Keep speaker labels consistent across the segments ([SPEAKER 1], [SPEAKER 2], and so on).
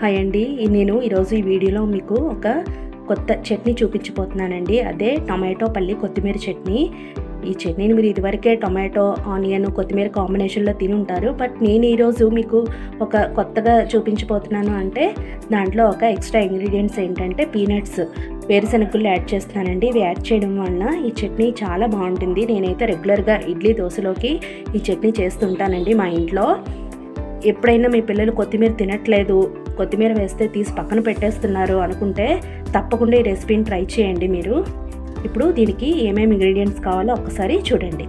[SPEAKER 1] Hi అండి. నేను ఈరోజు ఈ వీడియోలో మీకు ఒక కొత్త చట్నీ చూపించబోతున్నానండి. అదే టొమాటో పల్లి కొత్తిమీర చట్నీ. ఈ చట్నీని మీరు ఇదివరకే టొమాటో ఆనియన్ కొత్తిమీర కాంబినేషన్లో తిని ఉంటారు. బట్ నేను ఈరోజు మీకు ఒక కొత్తగా చూపించబోతున్నాను అంటే దాంట్లో ఒక ఎక్స్ట్రా ఇంగ్రీడియంట్స్ ఏంటంటే పీనట్స్ వేరుశనగలు యాడ్ చేస్తున్నానండి. ఇవి యాడ్ చేయడం వలన ఈ చట్నీ చాలా బాగుంటుంది. నేనైతే రెగ్యులర్గా ఇడ్లీ దోశలోకి ఈ చట్నీ చేస్తుంటానండి మా ఇంట్లో. ఎప్పుడైనా మీ పిల్లలు కొత్తిమీర తినట్లేదు కొత్తిమీర వేస్తే తీసి పక్కన పెట్టేస్తున్నారు అనుకుంటే తప్పకుండా ఈ రెసిపీని ట్రై చేయండి మీరు. ఇప్పుడు దీనికి ఏమేమి ఇంగ్రీడియంట్స్ కావాలో ఒక్కసారి చూడండి.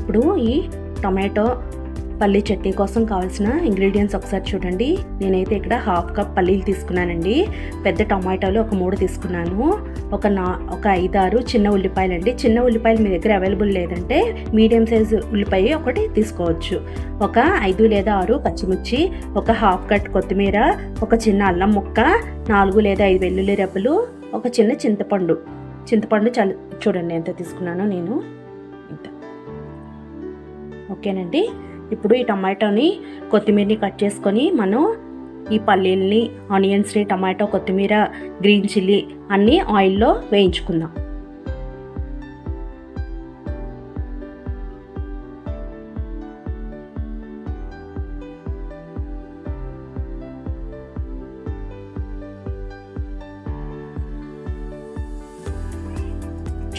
[SPEAKER 1] ఇప్పుడు ఈ టొమాటో పల్లీ చట్నీ కోసం కావాల్సిన ఇంగ్రీడియంట్స్ ఒకసారి చూడండి. నేనైతే ఇక్కడ హాఫ్ కప్ పల్లీలు తీసుకున్నానండి. పెద్ద టమాటాలు ఒక మూడు తీసుకున్నాను. ఒక నా ఒక ఐదారు చిన్న ఉల్లిపాయలు అండి. చిన్న ఉల్లిపాయలు మీ దగ్గర అవైలబుల్ లేదంటే మీడియం సైజు ఉల్లిపాయ ఒకటి తీసుకోవచ్చు. ఒక ఐదు లేదా ఆరు పచ్చిమిర్చి ఒక హాఫ్ కట్ కొత్తిమీర ఒక చిన్న అల్లం ముక్క నాలుగు లేదా ఐదు వెల్లుల్లి రెబ్బలు ఒక చిన్న చింతపండు. చింతపండు చల్ చూడండి ఎంత తీసుకున్నానో నేను. ఇంత. ఓకేనండి? ఇప్పుడు ఈ టమాటోని కొత్తిమీరని కట్ చేసుకొని మనం ఈ పల్లీల్ని ఆనియన్స్ని టమాటో కొత్తిమీర గ్రీన్ చిల్లీ అన్నీ ఆయిల్లో వేయించుకుందాం.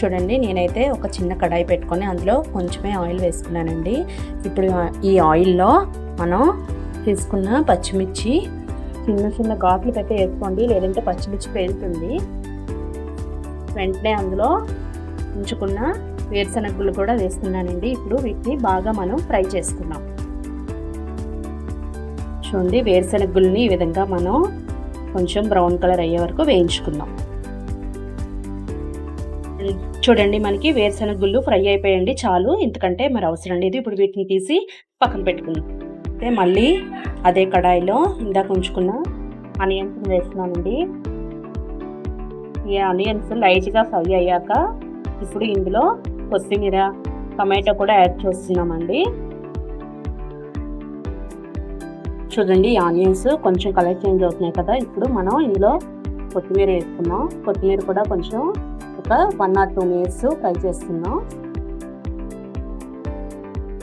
[SPEAKER 1] చూడండి నేనైతే ఒక చిన్న కడాయి పెట్టుకొని అందులో కొంచెమే ఆయిల్ వేసుకున్నానండి. ఇప్పుడు ఈ ఆయిల్లో మనం తీసుకున్న పచ్చిమిర్చి చిన్న చిన్న ఘాట్లు పెట్టి వేసుకోండి లేదంటే పచ్చిమిర్చి పేలుతుంది. వెంటనే అందులో ఉంచుకున్న వేరుశనగలు కూడా వేస్తున్నానండి ఇప్పుడు వీటిని బాగా మనం ఫ్రై చేసుకున్నాం చూడండి వేరుశనగల్ని ఈ విధంగా మనం కొంచెం బ్రౌన్ కలర్ అయ్యే వరకు వేయించుకుందాం. చూడండి మనకి వేరుశనగ గుళ్ళు ఫ్రై అయిపోయండి చాలు. ఇంతకంటే మరి అవసరం లేదు. ఇప్పుడు వీటిని తీసి పక్కన పెట్టుకుందాం. అయితే మళ్ళీ అదే కడాయిలో ఇందాక ఉంచుకున్న ఆనియన్స్ వేస్తున్నానండి. ఈ ఆనియన్స్ లైట్గా ఫ్రై అయ్యాక ఇప్పుడు ఇందులో కొత్తిమీర టమాటో కూడా యాడ్ చేస్తున్నామండి. చూడండి ఆనియన్స్ కొంచెం కలర్ చేంజ్ అవుతున్నాయి కదా. ఇప్పుడు మనం ఇందులో కొత్తిమీర వేసుకున్నాం కొత్తిమీర కూడా కొంచెం ఒక one or two minutes fry చేస్తున్నాం.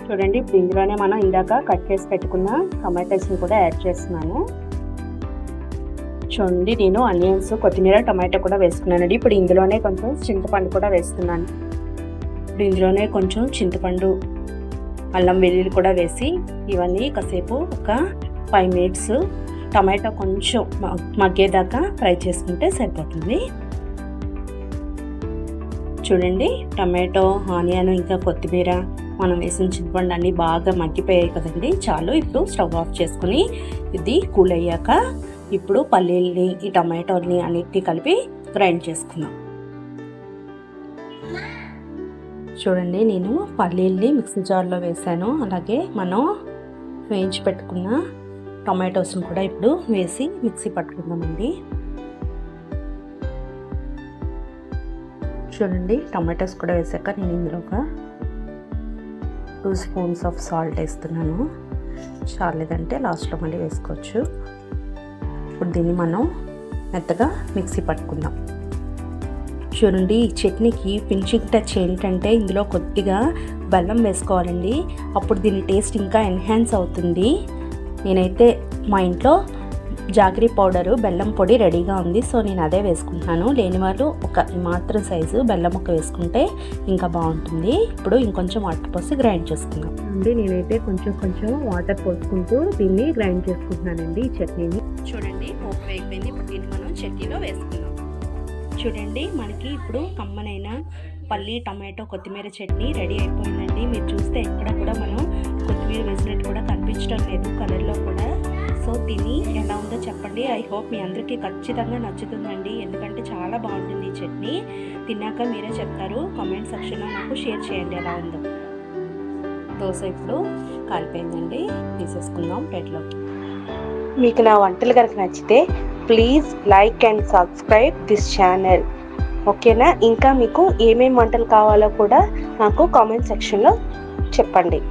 [SPEAKER 1] చూడండి ఇప్పుడు ఇందులోనే మనం ఇందాక కట్ చేసి పెట్టుకున్న టమాటోస్ని కూడా యాడ్ చేస్తున్నాను. చూడండి నేను ఆనియన్స్ కొత్తిమీర టమాటో కూడా వేసుకున్నానండి. ఇప్పుడు ఇందులోనే కొంచెం చింతపండు కూడా వేస్తున్నాను. ఇప్పుడు ఇందులోనే కొంచెం చింతపండు అల్లం వెల్లుల్లి కూడా వేసి ఇవన్నీ కాసేపు ఒక ఫైవ్ మినిట్స్ టమాటో కొంచెం మగ్గేదాకా ఫ్రై చేసుకుంటే సరిపోతుంది. చూడండి. టమాటో ఆనియన్ ఇంకా కొత్తిమీర మనం వేసిన చింతపండు అన్నీ బాగా మగ్గిపోయాయి కదండి. చాలు ఇప్పుడు స్టవ్ ఆఫ్ చేసుకుని ఇది కూల్ అయ్యాక ఇప్పుడు పల్లీల్ని ఈ టమాటోని అన్నిటిని కలిపి గ్రైండ్ చేసుకుందాం. చూడండి నేను పల్లీల్ని మిక్సీ జార్లో వేసాను. అలాగే మనం వేయించి పెట్టుకున్న టొమాటోస్ని కూడా ఇప్పుడు వేసి మిక్సీ పట్టుకుందామండి. చూడండి టమాటోస్ కూడా వేసాక నేను ఇందులో ఒక టూ స్పూన్స్ ఆఫ్ సాల్ట్ వేస్తున్నాను. చాలేదంటే లాస్ట్లో మళ్ళీ వేసుకోవచ్చు. ఇప్పుడు దీన్ని మనం మెత్తగా మిక్సీ పట్టుకుందాం. చూడండి ఈ చట్నీకి ఫినిషింగ్ టచ్ ఏంటంటే ఇందులో కొద్దిగా బెల్లం వేసుకోవాలండి. అప్పుడు దీని టేస్ట్ ఇంకా ఎన్హాన్స్ అవుతుంది. నేనైతే మా ఇంట్లో జాగరీ పౌడరు బెల్లం పొడి రెడీగా ఉంది. సో నేను అదే వేసుకుంటున్నాను. లేని వాళ్ళు ఒక మాత్రం సైజు బెల్లం ముక్క వేసుకుంటే ఇంకా బాగుంటుంది. ఇప్పుడు ఇంకొంచెం వాటర్ పోసి గ్రైండ్ చేసుకుందాం. అండి నేనైతే కొంచెం కొంచెం వాటర్ పోసుకుంటూ దీన్ని గ్రైండ్ చేసుకుంటున్నానండి ఈ చట్నీని. చూడండి పోపు వేగిపోయింది ఇప్పుడు దీన్ని మనం చట్నీలో వేసుకుందాం. చూడండి మనకి ఇప్పుడు కమ్మనైన పల్లి టమాటో కొత్తిమీర చట్నీ రెడీ అయిపోయిందండి. మీరు చూస్తే ఎక్కడ కూడా మనం కొత్తిమీర వేసినట్టు కూడా కనిపించడం లేదు. కలర్లో కూడా సో తిని ఎలా ఉందో చెప్పండి. ఐ హోప్ మీ అందరికీ ఖచ్చితంగా నచ్చుతుందండి. ఎందుకంటే చాలా బాగుంటుంది ఈ చట్నీ. తిన్నాక మీరే చెప్తారు. కామెంట్ సెక్షన్లో నాకు షేర్ చేయండి ఎలా ఉందో. దోశ ఇప్పుడు కాలిపోయిందండి. తీసేసుకుందాం ప్లేట్లోకి
[SPEAKER 2] మీకు నా వంటలు కనుక నచ్చితే please like and subscribe this channel. ఓకేనా? ఇంకా మీకు ఏమేమి వంటలు కావాలో కూడా నాకు కామెంట్ సెక్షన్లో చెప్పండి.